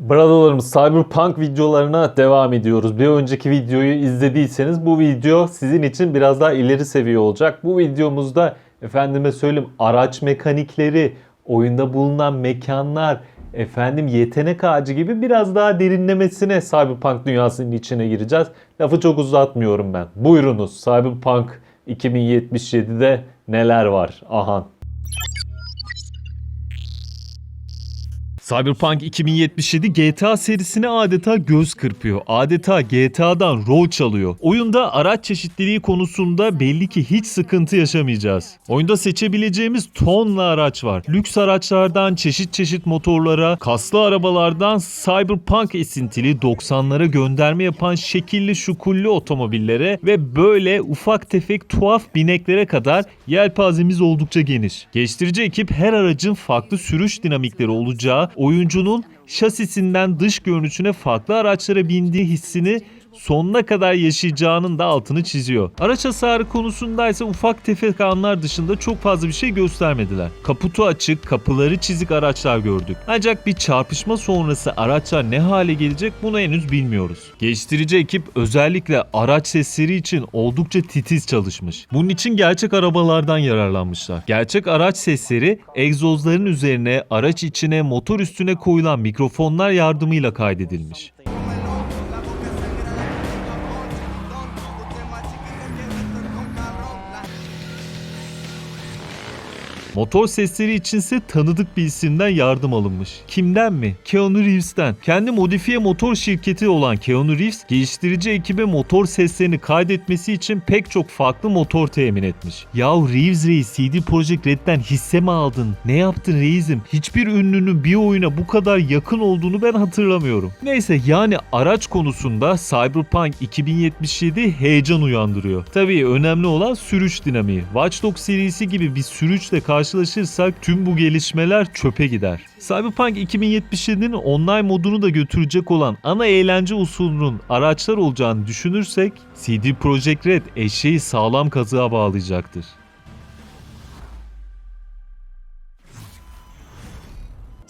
Brotherlarımız Cyberpunk videolarına devam ediyoruz. Bir önceki videoyu izlediyseniz bu video sizin için biraz daha ileri seviye olacak. Bu videomuzda efendime söyleyeyim araç mekanikleri, oyunda bulunan mekanlar, efendim yetenek ağacı gibi biraz daha derinlemesine Cyberpunk dünyasının içine gireceğiz. Lafı çok uzatmıyorum ben. Buyurunuz Cyberpunk 2077'de neler var? Ahan. Cyberpunk 2077 GTA serisine adeta göz kırpıyor. Adeta GTA'dan rol çalıyor. Oyunda araç çeşitliliği konusunda belli ki hiç sıkıntı yaşamayacağız. Oyunda seçebileceğimiz tonla araç var. Lüks araçlardan çeşit çeşit motorlara, kaslı arabalardan Cyberpunk esintili 90'lara gönderme yapan şekilli şukullu otomobillere ve böyle ufak tefek tuhaf bineklere kadar yelpazemiz oldukça geniş. Geliştirici ekip her aracın farklı sürüş dinamikleri olacağı, oyuncunun şasisinden dış görünüşüne farklı araçlara bindiği hissini sonuna kadar yaşayacağının da altını çiziyor. Araç hasarı konusunda ise ufak tefek anlar dışında çok fazla bir şey göstermediler. Kaputu açık, kapıları çizik araçlar gördük. Ancak bir çarpışma sonrası araçlar ne hale gelecek bunu henüz bilmiyoruz. Geliştirici ekip özellikle araç sesleri için oldukça titiz çalışmış. Bunun için gerçek arabalardan yararlanmışlar. Gerçek araç sesleri egzozların üzerine, araç içine, motor üstüne koyulan mikrofonlar yardımıyla kaydedilmiş. Motor sesleri içinse tanıdık bir isimden yardım alınmış. Kimden mi? Keanu Reeves'ten. Kendi modifiye motor şirketi olan Keanu Reeves, geliştirici ekibe motor seslerini kaydetmesi için pek çok farklı motor temin etmiş. Yahu Reeves Reis CD Projekt Red'den hisse mi aldın? Ne yaptın reisim? Hiçbir ünlünün bir oyuna bu kadar yakın olduğunu ben hatırlamıyorum. Neyse yani araç konusunda Cyberpunk 2077 heyecan uyandırıyor. Tabii önemli olan sürüş dinamiği. Watch Dogs serisi gibi bir sürüşle karşılaşırsak tüm bu gelişmeler çöpe gider. Cyberpunk 2077'nin online modunu da götürecek olan ana eğlence usulünün araçlar olacağını düşünürsek CD Projekt Red eşeği sağlam kazığa bağlayacaktır.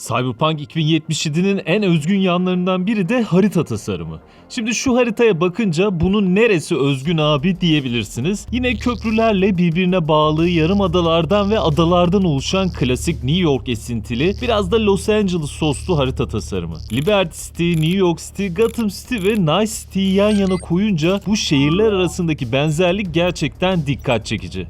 Cyberpunk 2077'nin en özgün yanlarından biri de harita tasarımı. Şimdi şu haritaya bakınca bunun neresi özgün abi diyebilirsiniz. Yine köprülerle birbirine bağlı yarım adalardan ve adalardan oluşan klasik New York esintili biraz da Los Angeles soslu harita tasarımı. Liberty City, New York City, Gotham City ve Nice City'yi yan yana koyunca bu şehirler arasındaki benzerlik gerçekten dikkat çekici.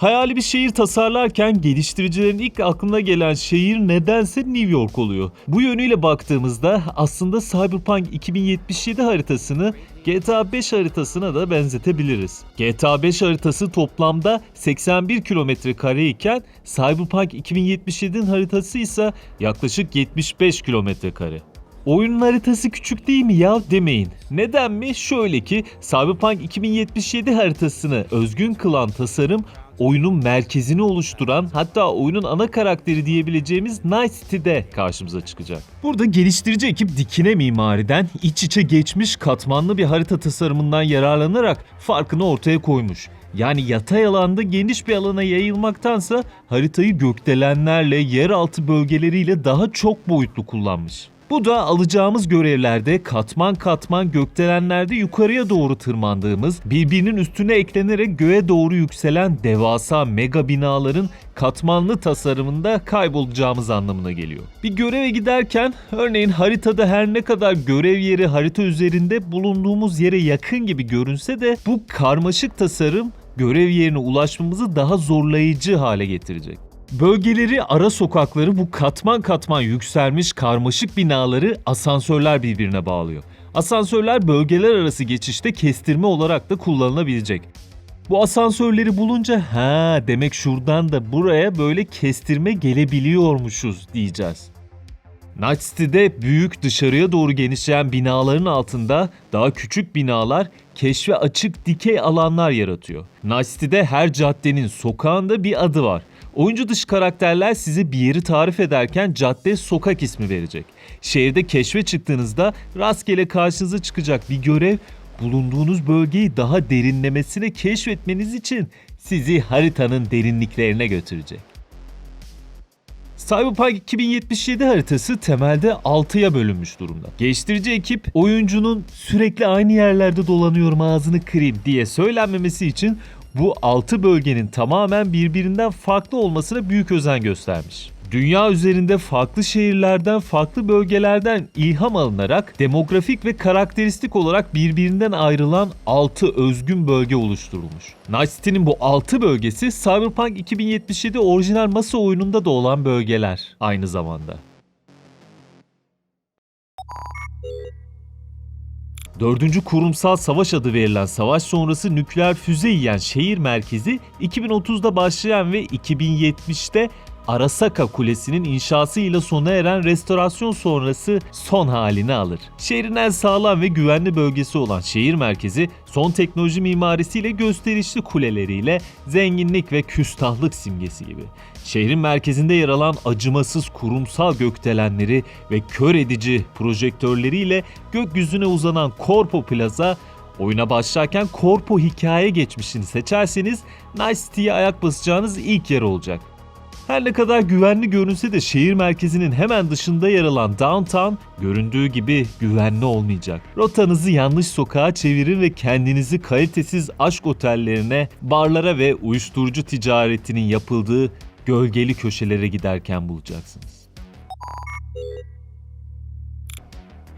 Hayali bir şehir tasarlarken geliştiricilerin ilk aklına gelen şehir nedense New York oluyor. Bu yönüyle baktığımızda aslında Cyberpunk 2077 haritasını GTA 5 haritasına da benzetebiliriz. GTA 5 haritası toplamda 81 kilometre kare iken Cyberpunk 2077'nin haritası ise yaklaşık 75 kilometre kare. Oyunun haritası küçük değil mi ya demeyin. Neden mi? Şöyle ki Cyberpunk 2077 haritasını özgün kılan tasarım oyunun merkezini oluşturan hatta oyunun ana karakteri diyebileceğimiz Night City'de karşımıza çıkacak. Burada geliştirici ekip dikine mimariden iç içe geçmiş katmanlı bir harita tasarımından yararlanarak farkını ortaya koymuş. Yani yatay alanda geniş bir alana yayılmaktansa haritayı gökdelenlerle, yeraltı bölgeleriyle daha çok boyutlu kullanmış. Bu da alacağımız görevlerde katman katman gökdelenlerde yukarıya doğru tırmandığımız, birbirinin üstüne eklenerek göğe doğru yükselen devasa mega binaların katmanlı tasarımında kaybolacağımız anlamına geliyor. Bir göreve giderken örneğin haritada her ne kadar görev yeri harita üzerinde bulunduğumuz yere yakın gibi görünse de bu karmaşık tasarım görev yerine ulaşmamızı daha zorlayıcı hale getirecek. Bölgeleri, ara sokakları bu katman katman yükselmiş karmaşık binaları asansörler birbirine bağlıyor. Asansörler bölgeler arası geçişte kestirme olarak da kullanılabilecek. Bu asansörleri bulunca ha demek şuradan da buraya böyle kestirme gelebiliyormuşuz diyeceğiz. Night City'de büyük dışarıya doğru genişleyen binaların altında daha küçük binalar keşfe açık dikey alanlar yaratıyor. Night City'de her caddenin sokağında bir adı var. Oyuncu dışı karakterler size bir yeri tarif ederken cadde sokak ismi verecek. Şehirde keşfe çıktığınızda rastgele karşınıza çıkacak bir görev bulunduğunuz bölgeyi daha derinlemesine keşfetmeniz için sizi haritanın derinliklerine götürecek. Cyberpunk 2077 haritası temelde 6'ya bölünmüş durumda. Geliştirici ekip oyuncunun sürekli aynı yerlerde dolanıyorum ağzını kırayım diye söylenmemesi için bu 6 bölgenin tamamen birbirinden farklı olmasına büyük özen göstermiş. Dünya üzerinde farklı şehirlerden, farklı bölgelerden ilham alınarak demografik ve karakteristik olarak birbirinden ayrılan 6 özgün bölge oluşturulmuş. Night City'nin bu 6 bölgesi Cyberpunk 2077 orijinal masa oyununda da olan bölgeler aynı zamanda. Dördüncü Kurumsal Savaş adı verilen savaş sonrası nükleer füze yiyen şehir merkezi 2030'da başlayan ve 2070'te Arasaka Kulesi'nin inşasıyla sona eren restorasyon sonrası son halini alır. Şehrin en sağlam ve güvenli bölgesi olan şehir merkezi son teknoloji mimarisiyle gösterişli kuleleriyle zenginlik ve küstahlık simgesi gibi. Şehrin merkezinde yer alan acımasız kurumsal gökdelenleri ve kör edici projektörleriyle gökyüzüne uzanan Corpo Plaza Oyuna başlarken Corpo hikaye geçmişini seçerseniz Night City'ye ayak basacağınız ilk yer olacak. Her ne kadar güvenli görünse de şehir merkezinin hemen dışında yer alan downtown göründüğü gibi güvenli olmayacak. Rotanızı yanlış sokağa çevirir ve kendinizi kalitesiz aşk otellerine, barlara ve uyuşturucu ticaretinin yapıldığı gölgeli köşelere giderken bulacaksınız.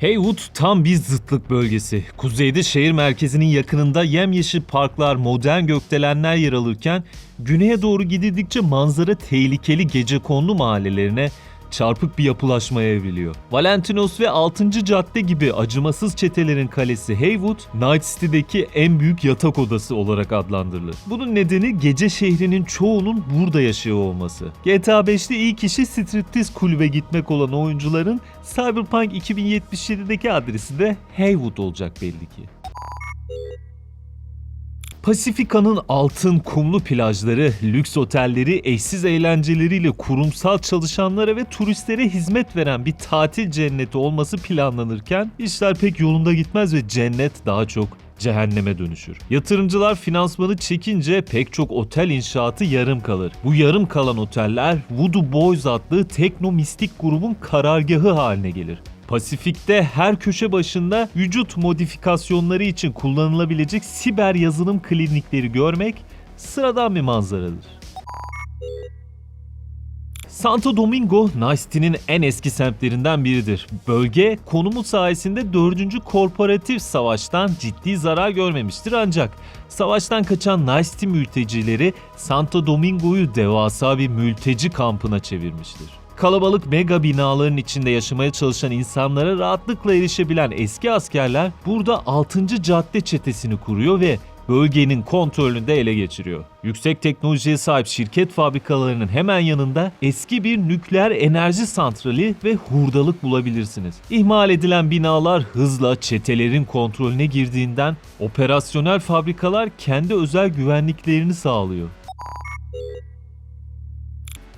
Haywood tam bir zıtlık bölgesi. Kuzeyde şehir merkezinin yakınında yemyeşil parklar, modern gökdelenler yer alırken güneye doğru gidildikçe manzara tehlikeli gecekondu mahallelerine çarpık bir yapılaşmaya evriliyor. Valentinos ve 6. cadde gibi acımasız çetelerin kalesi Haywood, Night City'deki en büyük yatak odası olarak adlandırılır. Bunun nedeni gece şehrinin çoğunun burada yaşıyor olması. GTA 5'te ilk işi striptiz kulübe gitmek olan oyuncuların Cyberpunk 2077'deki adresi de Haywood olacak belli ki. Pasifika'nın altın kumlu plajları, lüks otelleri, eşsiz eğlenceleriyle kurumsal çalışanlara ve turistlere hizmet veren bir tatil cenneti olması planlanırken işler pek yolunda gitmez ve cennet daha çok cehenneme dönüşür. Yatırımcılar finansmanı çekince pek çok otel inşaatı yarım kalır. Bu yarım kalan oteller Voodoo Boys adlı tekno mistik grubun karargahı haline gelir. Pasifik'te her köşe başında vücut modifikasyonları için kullanılabilecek siber yazılım klinikleri görmek sıradan bir manzaradır. Santo Domingo, City'nin en eski semtlerinden biridir. Bölge konumu sayesinde 4. Korporatif Savaş'tan ciddi zarar görmemiştir ancak savaştan kaçan City mültecileri Santo Domingo'yu devasa bir mülteci kampına çevirmiştir. Kalabalık mega binaların içinde yaşamaya çalışan insanlara rahatlıkla erişebilen eski askerler burada 6. cadde çetesini kuruyor ve bölgenin kontrolünü de ele geçiriyor. Yüksek teknolojiye sahip şirket fabrikalarının hemen yanında eski bir nükleer enerji santrali ve hurdalık bulabilirsiniz. İhmal edilen binalar hızla çetelerin kontrolüne girdiğinden operasyonel fabrikalar kendi özel güvenliklerini sağlıyor.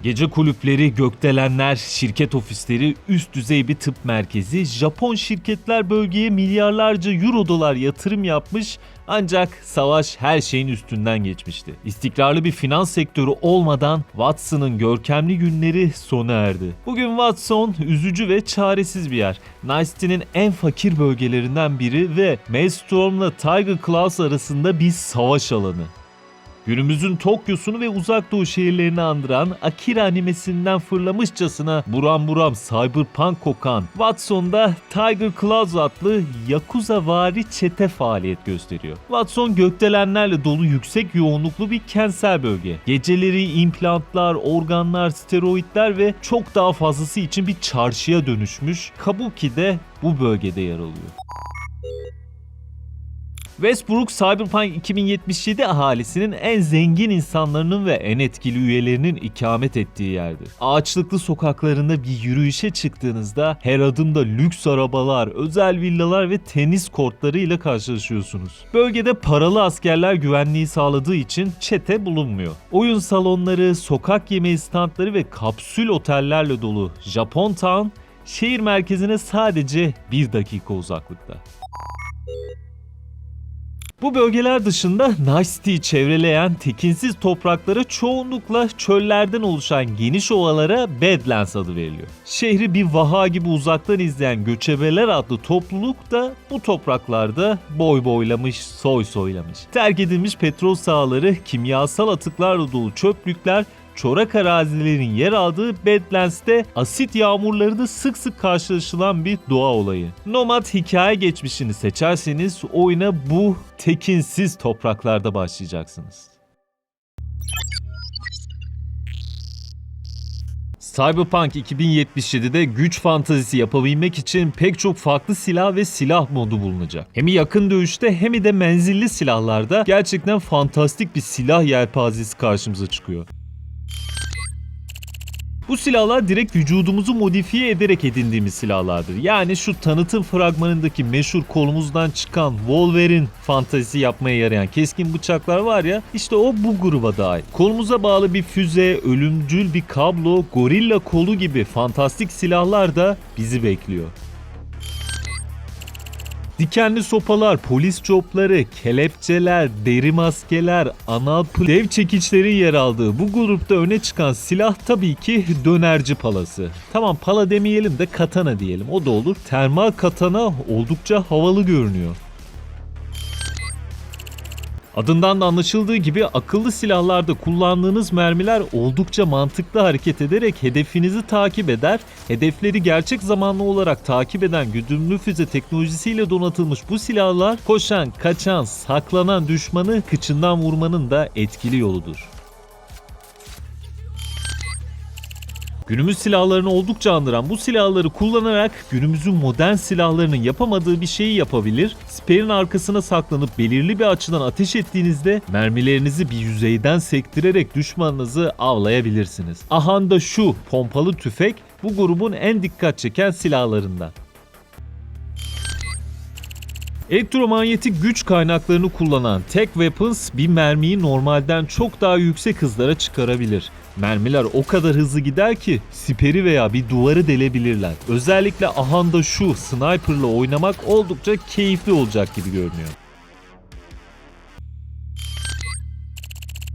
Gece kulüpleri, gökdelenler, şirket ofisleri, üst düzey bir tıp merkezi, Japon şirketler bölgeye milyarlarca euro dolar yatırım yapmış ancak savaş her şeyin üstünden geçmişti. İstikrarlı bir finans sektörü olmadan Watson'ın görkemli günleri sona erdi. Bugün Watson üzücü ve çaresiz bir yer. Nice City'nin en fakir bölgelerinden biri ve Maelstrom'la Tiger Claws arasında bir savaş alanı. Günümüzün Tokyo'sunu ve uzak doğu şehirlerini andıran Akira animesinden fırlamışçasına buram buram cyberpunk kokan Watson'da Tiger Claws adlı Yakuza vari çete faaliyet gösteriyor. Watson gökdelenlerle dolu yüksek yoğunluklu bir kentsel bölge. Geceleri implantlar, organlar, steroidler ve çok daha fazlası için bir çarşıya dönüşmüş. Kabuki de bu bölgede yer alıyor. Westbrook Cyberpunk 2077 ahalisinin en zengin insanlarının ve en etkili üyelerinin ikamet ettiği yerdir. Ağaçlıklı sokaklarında bir yürüyüşe çıktığınızda her adımda lüks arabalar, özel villalar ve tenis kortları ile karşılaşıyorsunuz. Bölgede paralı askerler güvenliği sağladığı için çete bulunmuyor. Oyun salonları, sokak yemeği standları ve kapsül otellerle dolu Japon Town şehir merkezine sadece bir dakika uzaklıkta. Bu bölgeler dışında Nice çevreleyen tekinsiz topraklara çoğunlukla çöllerden oluşan geniş ovalara Badlands adı veriliyor. Şehri bir vaha gibi uzaktan izleyen göçebeler adlı topluluk da bu topraklarda boy boylamış, soy soylamış. Terk edilmiş petrol sahaları, kimyasal atıklarla dolu çöplükler, çorak arazilerin yer aldığı Badlands'te asit yağmurlarında sık sık karşılaşılan bir doğa olayı. Nomad hikaye geçmişini seçerseniz oyuna bu tekinsiz topraklarda başlayacaksınız. Cyberpunk 2077'de güç fantazisi yapabilmek için pek çok farklı silah ve silah modu bulunacak. Hem yakın dövüşte hem de menzilli silahlarda gerçekten fantastik bir silah yelpazesi karşımıza çıkıyor. Bu silahlar direkt vücudumuzu modifiye ederek edindiğimiz silahlardır. Yani şu tanıtım fragmanındaki meşhur kolumuzdan çıkan Wolverine fantazisi yapmaya yarayan keskin bıçaklar var ya işte o bu gruba dahil. Kolumuza bağlı bir füze, ölümcül bir kablo, gorilla kolu gibi fantastik silahlar da bizi bekliyor. Dikenli sopalar, polis çopları, kelepçeler, deri maskeler, anal dev çekiçlerin yer aldığı bu grupta öne çıkan silah tabii ki dönerci palası. Tamam pala demeyelim de katana diyelim o da olur. Termal katana oldukça havalı görünüyor. Adından da anlaşıldığı gibi akıllı silahlarda kullandığınız mermiler oldukça mantıklı hareket ederek hedefinizi takip eder. Hedefleri gerçek zamanlı olarak takip eden güdümlü füze teknolojisiyle donatılmış bu silahlar koşan, kaçan, saklanan düşmanı kıçından vurmanın da etkili yoludur. Günümüz silahlarını oldukça andıran bu silahları kullanarak günümüzün modern silahlarının yapamadığı bir şeyi yapabilir. Siperin arkasına saklanıp belirli bir açıdan ateş ettiğinizde mermilerinizi bir yüzeyden sektirerek düşmanınızı avlayabilirsiniz. Ahanda şu pompalı tüfek bu grubun en dikkat çeken silahlarından. Elektromanyetik güç kaynaklarını kullanan Tech Weapons bir mermiyi normalden çok daha yüksek hızlara çıkarabilir. Mermiler o kadar hızlı gider ki siperi veya bir duvarı delebilirler. Özellikle ahanda şu sniperla oynamak oldukça keyifli olacak gibi görünüyor.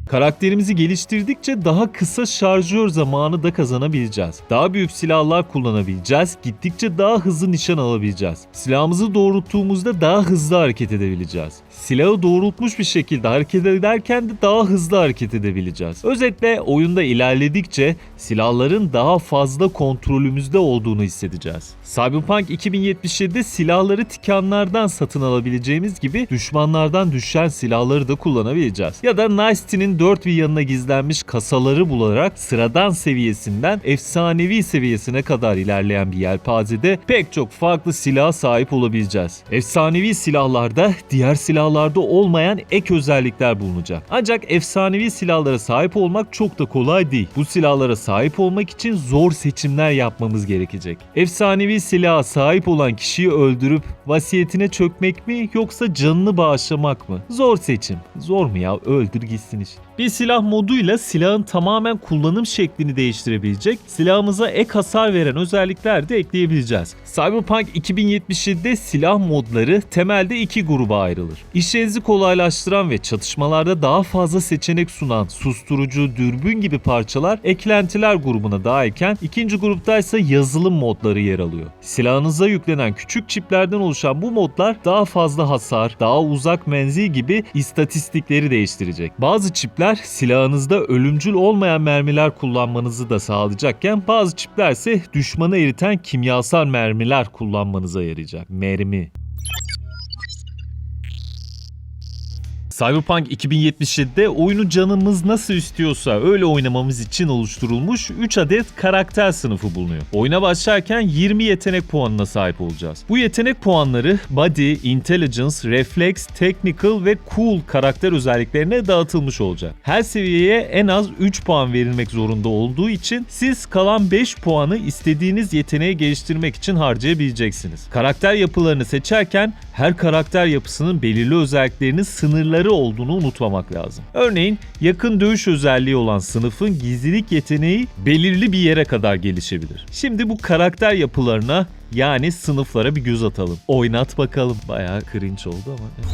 Karakterimizi geliştirdikçe daha kısa şarjör zamanı da kazanabileceğiz. Daha büyük silahlar kullanabileceğiz. Gittikçe daha hızlı nişan alabileceğiz. Silahımızı doğrulttuğumuzda daha hızlı hareket edebileceğiz. Silahı doğrultmuş bir şekilde hareket ederken de daha hızlı hareket edebileceğiz. Özetle oyunda ilerledikçe silahların daha fazla kontrolümüzde olduğunu hissedeceğiz. Cyberpunk 2077'de silahları tikanlardan satın alabileceğimiz gibi düşmanlardan düşen silahları da kullanabileceğiz. Ya da Nice City'nin dört bir yanına gizlenmiş kasaları bularak sıradan seviyesinden efsanevi seviyesine kadar ilerleyen bir yelpazede pek çok farklı silaha sahip olabileceğiz. Efsanevi silahlarda diğer silahlarda olmayan ek özellikler bulunacak. Ancak efsanevi silahlara sahip olmak çok da kolay değil. Bu silahlara sahip olmak için zor seçimler yapmamız gerekecek. Efsanevi silaha sahip olan kişiyi öldürüp vasiyetine çökmek mi yoksa canını bağışlamak mı? Zor seçim. Zor mu ya? Öldür gitsin iş. Bir silah moduyla silahın tamamen kullanım şeklini değiştirebilecek, silahımıza ek hasar veren özellikler de ekleyebileceğiz. Cyberpunk 2077'de silah modları temelde iki gruba ayrılır. İşinizi kolaylaştıran ve çatışmalarda daha fazla seçenek sunan susturucu, dürbün gibi parçalar eklentiler grubuna dahilken ikinci grupta ise yazılım modları yer alıyor. Silahınıza yüklenen küçük çiplerden oluşan bu modlar daha fazla hasar, daha uzak menzil gibi istatistikleri değiştirecek. Bazı çipler silahınızda ölümcül olmayan mermiler kullanmanızı da sağlayacakken bazı çipler ise düşmanı eriten kimyasal mermiler kullanmanıza yarayacak. Mermi. Cyberpunk 2077'de oyunu canımız nasıl istiyorsa öyle oynamamız için oluşturulmuş 3 adet karakter sınıfı bulunuyor. Oyuna başlarken 20 yetenek puanına sahip olacağız. Bu yetenek puanları Body, Intelligence, Reflex, Technical ve Cool karakter özelliklerine dağıtılmış olacak. Her seviyeye en az 3 puan verilmek zorunda olduğu için siz kalan 5 puanı istediğiniz yeteneği geliştirmek için harcayabileceksiniz. Karakter yapılarını seçerken her karakter yapısının belirli özelliklerinin sınırları olduğunu unutmamak lazım. Örneğin yakın dövüş özelliği olan sınıfın gizlilik yeteneği belirli bir yere kadar gelişebilir. Şimdi bu karakter yapılarına yani sınıflara bir göz atalım. Oynat bakalım. Bayağı cringe oldu ama.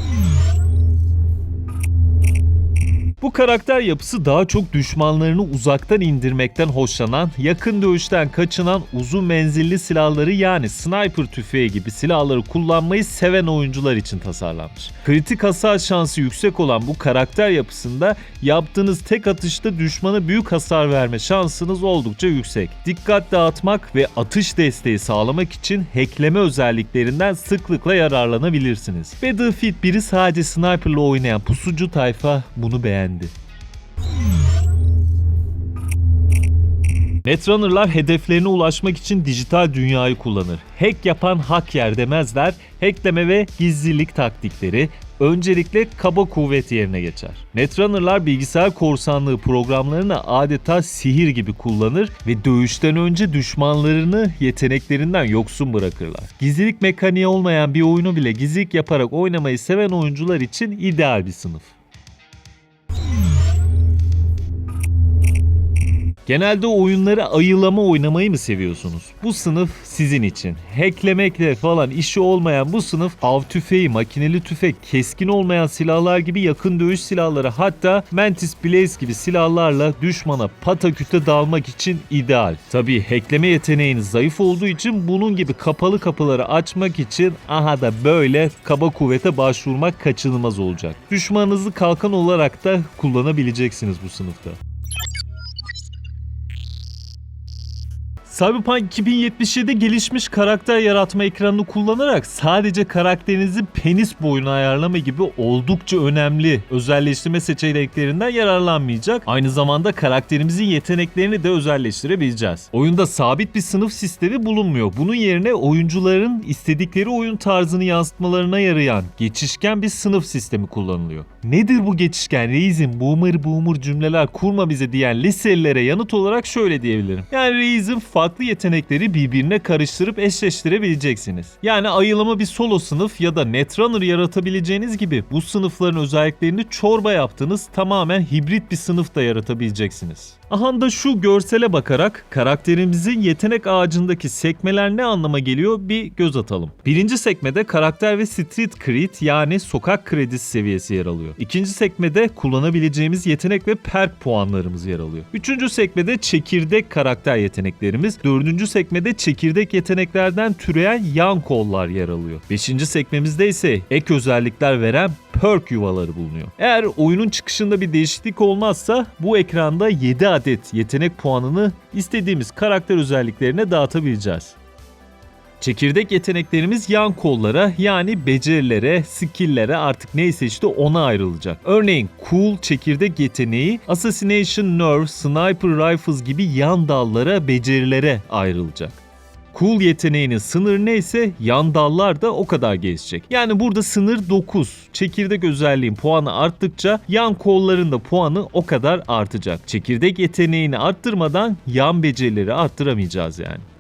Bu karakter yapısı daha çok düşmanlarını uzaktan indirmekten hoşlanan, yakın dövüşten kaçınan uzun menzilli silahları yani sniper tüfeği gibi silahları kullanmayı seven oyuncular için tasarlanmış. Kritik hasar şansı yüksek olan bu karakter yapısında yaptığınız tek atışta düşmana büyük hasar verme şansınız oldukça yüksek. Dikkat dağıtmak ve atış desteği sağlamak için hackleme özelliklerinden sıklıkla yararlanabilirsiniz. Battlefield 1'i sadece sniperla oynayan pusucu tayfa bunu beğendi. Netrunner'lar hedeflerine ulaşmak için dijital dünyayı kullanır. Hack yapan hak yer demezler, hackleme ve gizlilik taktikleri öncelikle kaba kuvvet yerine geçer. Netrunner'lar bilgisayar korsanlığı programlarını adeta sihir gibi kullanır ve dövüşten önce düşmanlarını yeteneklerinden yoksun bırakırlar. Gizlilik mekaniği olmayan bir oyunu bile gizlilik yaparak oynamayı seven oyuncular için ideal bir sınıf. Mm-hmm. Genelde oyunları ayılama oynamayı mı seviyorsunuz? Bu sınıf sizin için. Hacklemekle falan işi olmayan bu sınıf av tüfeği, makineli tüfek, keskin olmayan silahlar gibi yakın dövüş silahları hatta Mantis Blaze gibi silahlarla düşmana pataküte dalmak için ideal. Tabi hackleme yeteneğiniz zayıf olduğu için bunun gibi kapalı kapıları açmak için aha da böyle kaba kuvvete başvurmak kaçınılmaz olacak. Düşmanınızı kalkan olarak da kullanabileceksiniz bu sınıfta. Cyberpunk 2077 gelişmiş karakter yaratma ekranını kullanarak sadece karakterinizi penis boyuna ayarlama gibi oldukça önemli özelleştirme seçeneklerinden yararlanmayacak. Aynı zamanda karakterimizin yeteneklerini de özelleştirebileceğiz. Oyunda sabit bir sınıf sistemi bulunmuyor. Bunun yerine oyuncuların istedikleri oyun tarzını yansıtmalarına yarayan geçişken bir sınıf sistemi kullanılıyor. Nedir bu geçişken reizim boomer boomer cümleler kurma bize diyen liselilere yanıt olarak şöyle diyebilirim. Yani reizim farklı yetenekleri birbirine karıştırıp eşleştirebileceksiniz. Yani ayılama bir solo sınıf ya da netrunner yaratabileceğiniz gibi bu sınıfların özelliklerini çorba yaptığınız tamamen hibrit bir sınıf da yaratabileceksiniz. Aha da şu görsele bakarak karakterimizin yetenek ağacındaki sekmeler ne anlama geliyor bir göz atalım. Birinci sekmede karakter ve street cred yani sokak kredisi seviyesi yer alıyor. İkinci sekmede kullanabileceğimiz yetenek ve perk puanlarımız yer alıyor. Üçüncü sekmede çekirdek karakter yeteneklerimiz, dördüncü sekmede çekirdek yeteneklerden türeyen yan kollar yer alıyor. Beşinci sekmemizde ise ek özellikler veren perk yuvaları bulunuyor. Eğer oyunun çıkışında bir değişiklik olmazsa bu ekranda 7 adet yetenek puanını istediğimiz karakter özelliklerine dağıtabileceğiz. Çekirdek yeteneklerimiz yan kollara yani becerilere, skill'lere artık neyse işte ona ayrılacak. Örneğin Cool çekirdek yeteneği Assassination Nerve, Sniper Rifles gibi yan dallara, becerilere ayrılacak. Cool yeteneğinin sınırı neyse yan dallar da o kadar gelişecek. Yani burada sınır 9. Çekirdek özelliğin puanı arttıkça yan kolların da puanı o kadar artacak. Çekirdek yeteneğini arttırmadan yan becerileri arttıramayacağız yani.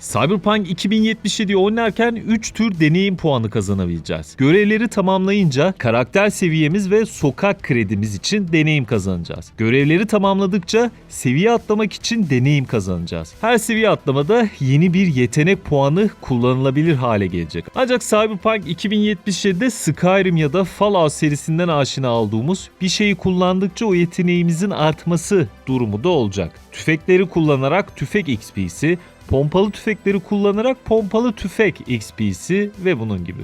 Cyberpunk 2077'yi oynarken 3 tür deneyim puanı kazanabileceğiz. Görevleri tamamlayınca karakter seviyemiz ve sokak kredimiz için deneyim kazanacağız. Görevleri tamamladıkça seviye atlamak için deneyim kazanacağız. Her seviye atlamada yeni bir yetenek puanı kullanılabilir hale gelecek. Ancak Cyberpunk 2077'de Skyrim ya da Fallout serisinden aşina olduğumuz bir şeyi kullandıkça o yeteneğimizin artması durumu da olacak. Tüfekleri kullanarak tüfek XP'si, pompalı tüfekleri kullanarak pompalı tüfek XP'si ve bunun gibi.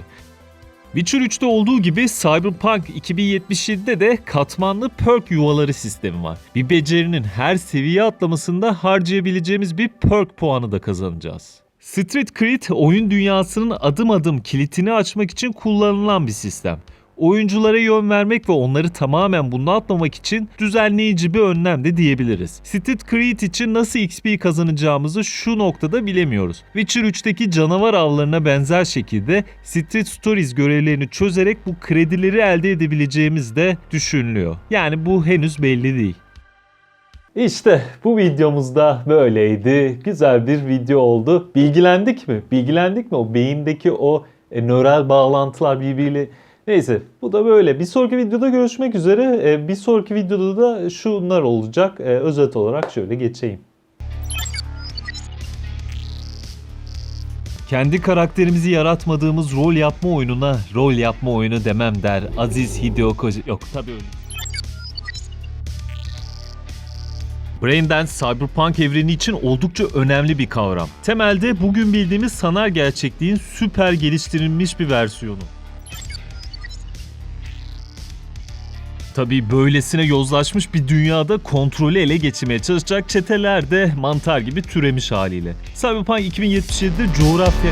Witcher 3'te olduğu gibi Cyberpunk 2077'de de katmanlı perk yuvaları sistemi var. Bir becerinin her seviye atlamasında harcayabileceğimiz bir perk puanı da kazanacağız. Street Cred oyun dünyasının adım adım kilitini açmak için kullanılan bir sistem. Oyunculara yön vermek ve onları tamamen bunaltmamak için düzenleyici bir önlem de diyebiliriz. Street Cred için nasıl XP kazanacağımızı şu noktada bilemiyoruz. Witcher 3'teki canavar avlarına benzer şekilde Street Stories görevlerini çözerek bu kredileri elde edebileceğimiz de düşünülüyor. Yani bu henüz belli değil. İşte bu videomuz da böyleydi. Güzel bir video oldu. Bilgilendik mi? Bilgilendik mi? O beyindeki o e, nöral bağlantılar birbiriyle Neyse bu da böyle. Bir sonraki videoda görüşmek üzere. Ee, bir sonraki videoda da şunlar olacak. Ee, özet olarak şöyle geçeyim. Kendi karakterimizi yaratmadığımız rol yapma oyununa rol yapma oyunu demem der Aziz Hideo Koji... Yok tabii öyle. Braindance Cyberpunk evreni için oldukça önemli bir kavram. Temelde bugün bildiğimiz sanal gerçekliğin süper geliştirilmiş bir versiyonu. Tabii böylesine yozlaşmış bir dünyada kontrolü ele geçirmeye çalışacak çeteler de mantar gibi türemiş haliyle. Cyberpunk 2077'de coğrafya...